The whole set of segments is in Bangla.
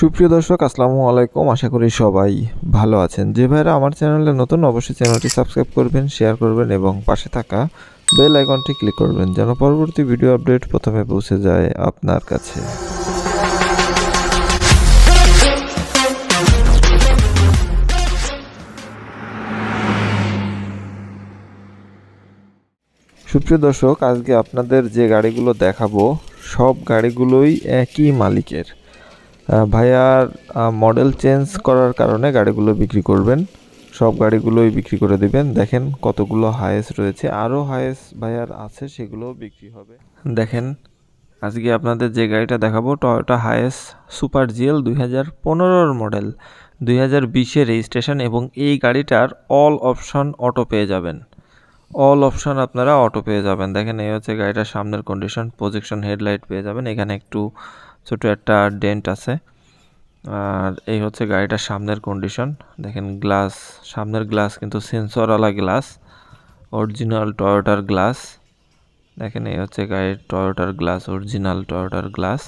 সুপ্রিয় দর্শক, আসসালামু আলাইকুম। আশা করি সবাই ভালো আছেন। যে ভাইরা আমার চ্যানেলে নতুন, অবশ্যই চ্যানেলটি সাবস্ক্রাইব করবেন, শেয়ার করবেন এবং পাশে থাকা বেল আইকনটি ক্লিক করবেন যেন পরবর্তী ভিডিও আপডেট প্রথমে পৌঁছে যায় আপনার কাছে। সুপ্রিয় দর্শক, আজকে আপনাদের যে গাড়িগুলো দেখাবো, সব গাড়িগুলোই একই মালিকের। ভাইয়ার মডেল চেঞ্জ করার কারণে গাড়িগুলো বিক্রি করবেন। সব গাড়িগুলোই বিক্রি করে দিবেন। দেখেন কতগুলো হায়েস্ট রয়েছে। আরও হায়েস ভাইয়ার আছে, সেগুলোও বিক্রি হবে। দেখেন, আজকে আপনাদের যে গাড়িটা দেখাবো টয়োটা হায়েস সুপার জিএল দুই হাজার পনেরোর মডেল দুই হাজার বিশের রেজিস্ট্রেশন এবং এই গাড়িটার অল অপশন অটো পেয়ে যাবেন। অল অপশন আপনারা অটো পেয়ে যাবেন। দেখেন, এই হচ্ছে গাড়িটার সামনের কন্ডিশন প্রজেকশন হেডলাইট পেয়ে যাবেন। এখানে একটু ছোট একটা ডেন্ট আছে। আর এই হচ্ছে গাড়িটার সামনের কন্ডিশন দেখেন গ্লাস সামনের গ্লাস কিন্তু সেন্সরওয়ালা গ্লাস অরিজিনাল টয়োটার গ্লাস দেখেন এই হচ্ছে গাড়ির টয়োটার গ্লাস অরিজিনাল টয়োটার গ্লাস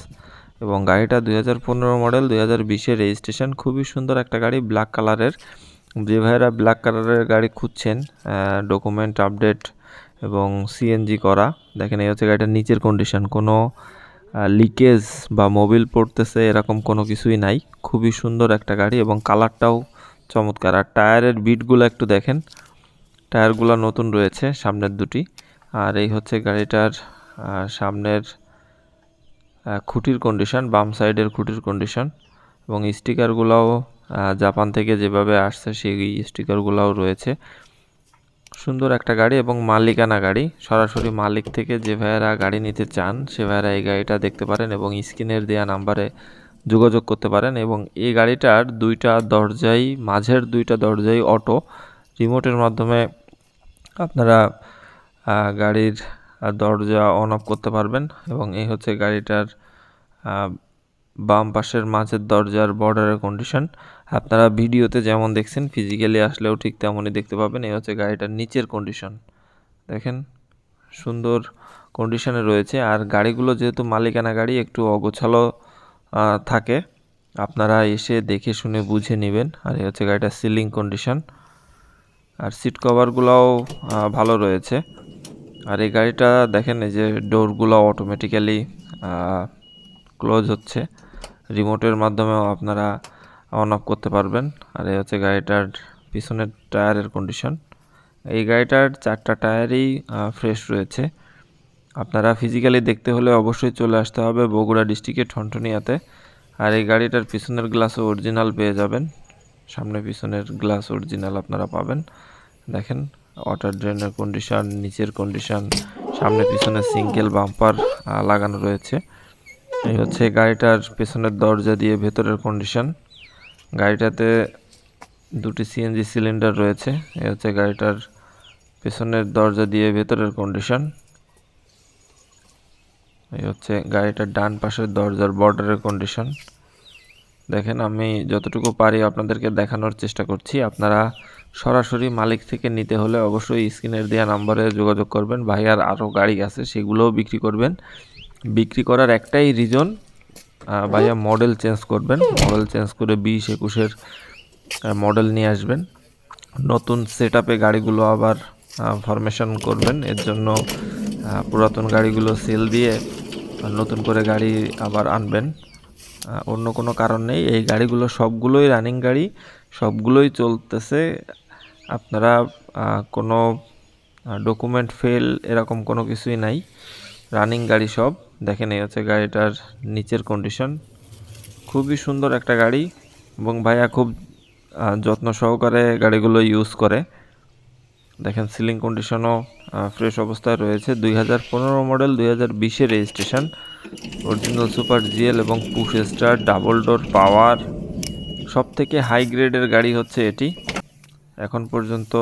এবং গাড়িটা দুই হাজার পনেরো মডেল দুই হাজার বিশের রেজিস্ট্রেশন খুবই সুন্দর একটা গাড়ি ব্ল্যাক কালারের যে ভাইয়েরা ব্ল্যাক কালারের গাড়ি খুঁজছেন ডকুমেন্ট আপডেট এবং সিএনজি করা, দেখেন এই হচ্ছে গাড়িটার নিচের কন্ডিশন কোনো লিকেজ বা মোবিল পড়তেছে, এরকম কোনো কিছুই নাই। খুবই সুন্দর একটা গাড়ি এবং কালারটাও চমৎকার। আর টায়ারের বিটগুলো একটু দেখেন। টায়ারগুলো নতুন রয়েছে সামনের দুটি। আর এই হচ্ছে গাড়িটার সামনের খুঁটির কন্ডিশন বাম সাইডের খুঁটির কন্ডিশন এবং স্টিকারগুলোও জাপান থেকে যেভাবে আসছে, সেই স্টিকারগুলোও রয়েছে। সুন্দর একটা গাড়ি এবং মালিকানা গাড়ি। সরাসরি মালিক থেকে যে ভাইয়েরা গাড়ি নিতে চান, সে ভাইয়েরা এই গাড়িটা দেখতে পারেন এবং স্ক্রিনের দেওয়া নাম্বারে যোগাযোগ করতে পারেন এবং এই গাড়িটার দুইটা দরজাই, মাঝের দুইটা দরজাই অটো। রিমোটের মাধ্যমে আপনারা গাড়ির দরজা অন অফ করতে পারবেন এবং এই হচ্ছে গাড়িটার বাম পাশের মাঝের দরজার বর্ডারের কন্ডিশন আপনারা ভিডিওতে যেমন দেখছেন ফিজিক্যালি আসলেও ঠিক তেমনই দেখতে পাবেন। এই হচ্ছে গাড়িটার নিচের কন্ডিশন দেখেন, সুন্দর কন্ডিশনে রয়েছে। আর গাড়িগুলো যেহেতু মালিকানা গাড়ি, একটু অগোছালো থাকে। আপনারা এসে দেখে শুনে বুঝে নেবেন। আর এই হচ্ছে গাড়িটার সিলিং কন্ডিশন আর সিট কভারগুলোও ভালো রয়েছে। আর এই গাড়িটা দেখেন, এই যে ডোরগুলো অটোমেটিক্যালি ক্লোজ হচ্ছে। রিমোটের মাধ্যমেও আপনারা অন অফ করতে পারবেন। আর এই হচ্ছে গাড়িটার পিছনের টায়ারের কন্ডিশন এই গাড়িটার চারটা টায়ারই ফ্রেশ রয়েছে। আপনারা ফিজিক্যালি দেখতে হলে অবশ্যই চলে আসতে হবে বগুড়া ডিস্ট্রিক্টের ঠনঠনিয়াতে। আর এই গাড়িটার পিছনের গ্লাসও অরিজিনাল পেয়ে যাবেন। সামনে পিছনের গ্লাস অরিজিনাল আপনারা পাবেন। দেখেন ওয়াটার ড্রেনের কন্ডিশন নিচের কন্ডিশন সামনে পিছনে সিঙ্গেল বাম্পার লাগানো রয়েছে। এই হচ্ছে গাড়িটার পেছনের দরজা দিয়ে ভেতরের কন্ডিশন গাড়িটাতে দুটি সিএনজি সিলিন্ডার রয়েছে। এই হচ্ছে গাড়িটার পেছনের দরজা দিয়ে ভেতরের কন্ডিশন এই হচ্ছে গাড়িটার ডান পাশের দরজার বর্ডারের কন্ডিশন দেখেন, আমি যতটুকু পারি আপনাদেরকে দেখানোর চেষ্টা করছি। আপনারা সরাসরি মালিক থেকে নিতে হলে অবশ্যই স্ক্রিনের দেওয়া নাম্বারে যোগাযোগ করবেন। ভাইয়ার আরও গাড়ি আছে, সেগুলোও বিক্রি করবেন। বিক্রি করার একটাই রিজন ভাইয়া মডেল চেঞ্জ করবেন। মডেল চেঞ্জ করে বিশ একুশের মডেল নিয়ে আসবেন। নতুন সেট গাড়িগুলো আবার ফরমেশন করবেন। এর জন্য পুরাতন গাড়িগুলো সেল দিয়ে নতুন করে গাড়ি আবার আনবেন। অন্য কোনো কারণ নেই। এই গাড়িগুলো সবগুলোই রানিং গাড়ি। সবগুলোই চলতেছে। আপনারা কোনো ডকুমেন্ট ফেল এরকম কোনো কিছুই নাই। রানিং গাড়ি সব। দেখেন এই হচ্ছে গাড়িটার নিচের কন্ডিশন খুবই সুন্দর একটা গাড়ি এবং ভাইয়া খুব যত্ন সহকারে গাড়িগুলো ইউজ করে। দেখেন সিলিং কন্ডিশনও ফ্রেশ অবস্থায় রয়েছে। দুই হাজার পনেরো মডেল দুই হাজার বিশের রেজিস্ট্রেশন অরিজিনাল সুপার জিএল এবং push start double door power সব থেকে হাই গ্রেডের গাড়ি হচ্ছে এটি। এখন পর্যন্ত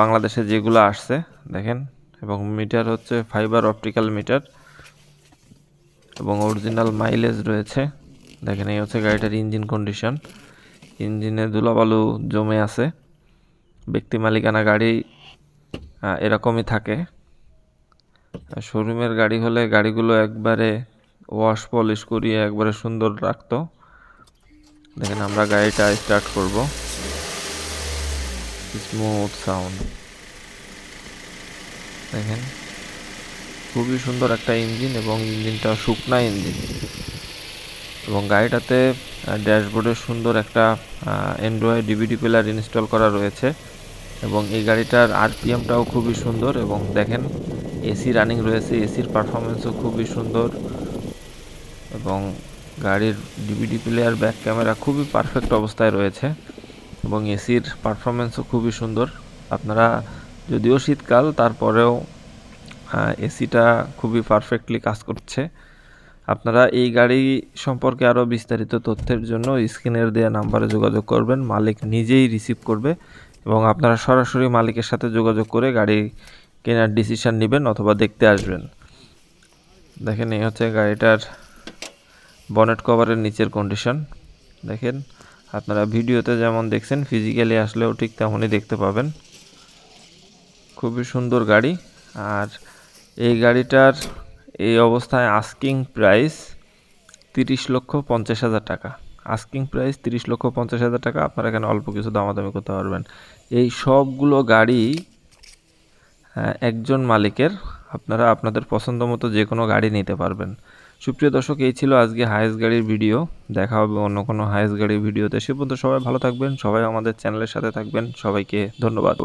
বাংলাদেশে যেগুলো আসছে, দেখেন, এবং মিটার হচ্ছে ফাইবার অপটিক্যাল মিটার এবং অরিজিনাল মাইলেজ রয়েছে। দেখেন, এই হচ্ছে গাড়িটার ইঞ্জিন কন্ডিশন ইঞ্জিনে ধুলাবালু জমে আছে। ব্যক্তি মালিকানা গাড়ি এরকমই থাকে। শোরুমের গাড়ি হলে গাড়িগুলো একবারে ওয়াশ পলিশ করিয়ে একবারে সুন্দর রাখতো। দেখেন, আমরা গাড়িটা স্টার্ট করব। স্মুথ সাউন্ড দেখেন খুবই সুন্দর একটা ইঞ্জিন এবং ইঞ্জিনটা শুকনা ইঞ্জিন। এবং গাড়িটাতে ড্যাশবোর্ডে সুন্দর একটা অ্যান্ড্রয়েড ডিভিডি প্লেয়ার ইনস্টল করা রয়েছে। এবং এই গাড়িটার আরপিএমটাও খুবই সুন্দর এবং দেখেন এসি রানিং রয়েছে এসির পারফরমেন্সও খুবই সুন্দর। এবং গাড়ির ডিভিডি প্লেয়ার ব্যাক ক্যামেরা খুবই পারফেক্ট অবস্থায় রয়েছে। এবং এসির পারফরমেন্সও খুবই সুন্দর। আপনারা যদিও শীতকাল, তারপরেও এসিটা খুবই পারফেক্টলি কাজ করছে। আপনারা এই গাড়ি সম্পর্কে আরও বিস্তারিত তথ্যের জন্য স্ক্রিনের দেওয়া নাম্বারে যোগাযোগ করবেন, মালিক নিজেই রিসিভ করবে এবং আপনারা সরাসরি মালিকের সাথে যোগাযোগ করে গাড়ি কেনার ডিসিশান নেবেন অথবা দেখতে আসবেন। দেখেন, এই হচ্ছে গাড়িটার বনেট কভারের নিচের কন্ডিশন দেখেন, আপনারা ভিডিওতে যেমন দেখছেন ফিজিক্যালি আসলেও ঠিক তেমনই দেখতে পাবেন। খুবই সুন্দর গাড়ি, আর এই গাড়িটার এই অবস্থায় আস্কিং প্রাইস তিরিশ লক্ষ পঞ্চাশ হাজার টাকা। আস্কিং প্রাইস তিরিশ লক্ষ পঞ্চাশ হাজার টাকা আপনারা এখানে অল্প কিছু দামাদামি করতে পারবেন। এই সবগুলো গাড়ি আহ, একজন মালিকের আপনারা আপনাদের পছন্দ মতো যে কোনো গাড়ি নিতে পারবেন। সুপ্রিয় দর্শক এই ছিল আজকে হায়েস্ট গাড়ির ভিডিও দেখা হবে অন্য কোনো হায়েস্ট গাড়ির ভিডিওতে সে পর্যন্ত সবাই ভালো থাকবেন সবাই আমাদের চ্যানেলের সাথে থাকবেন। সবাইকে ধন্যবাদ।